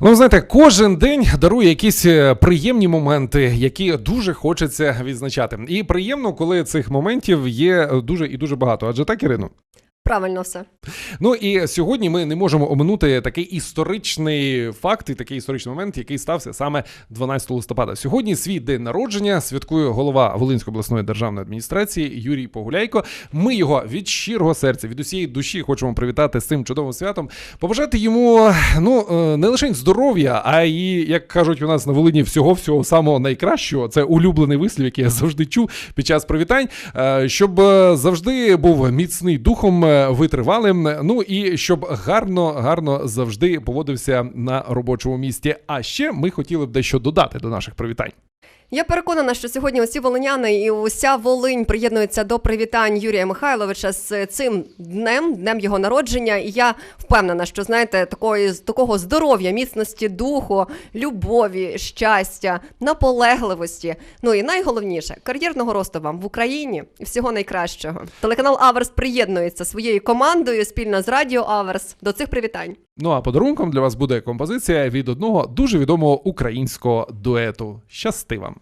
Ну, знаєте, кожен день дарує якісь е, приємні моменти, які дуже хочеться відзначати. І приємно, коли цих моментів є е, дуже і дуже багато. Адже так, Ірино? Правильно все. Ну і сьогодні ми не можемо оминути такий історичний факт і такий історичний момент, який стався саме 12 листопада. Сьогодні свій день народження святкує голова Волинської обласної державної адміністрації Юрій Погуляйко. Ми його від щирого серця, від усієї душі хочемо привітати з цим чудовим святом. Побажати йому ну е, не лише здоров'я, а й як кажуть у нас на Волині, всього всього самого найкращого. Це улюблений вислів, який я завжди чув під час привітань. е, Щоб е, завжди був міцний духом, витривалим. Ну і щоб гарно, гарно завжди поводився на робочому місці. А ще ми хотіли б дещо додати до наших привітань. Я переконана, що сьогодні усі волиняни і уся Волинь приєднуються до привітань Юрія Михайловича з цим днем, днем його народження. І я впевнена, що знаєте, такої такого здоров'я, міцності духу, любові, щастя, наполегливості. Ну і найголовніше кар'єрного росту вам в Україні і всього найкращого. Телеканал Аверс приєднується своєю командою спільно з Радіо Аверс до цих привітань. Ну а подарунком для вас буде композиція від одного дуже відомого українського дуету. Щасти вам!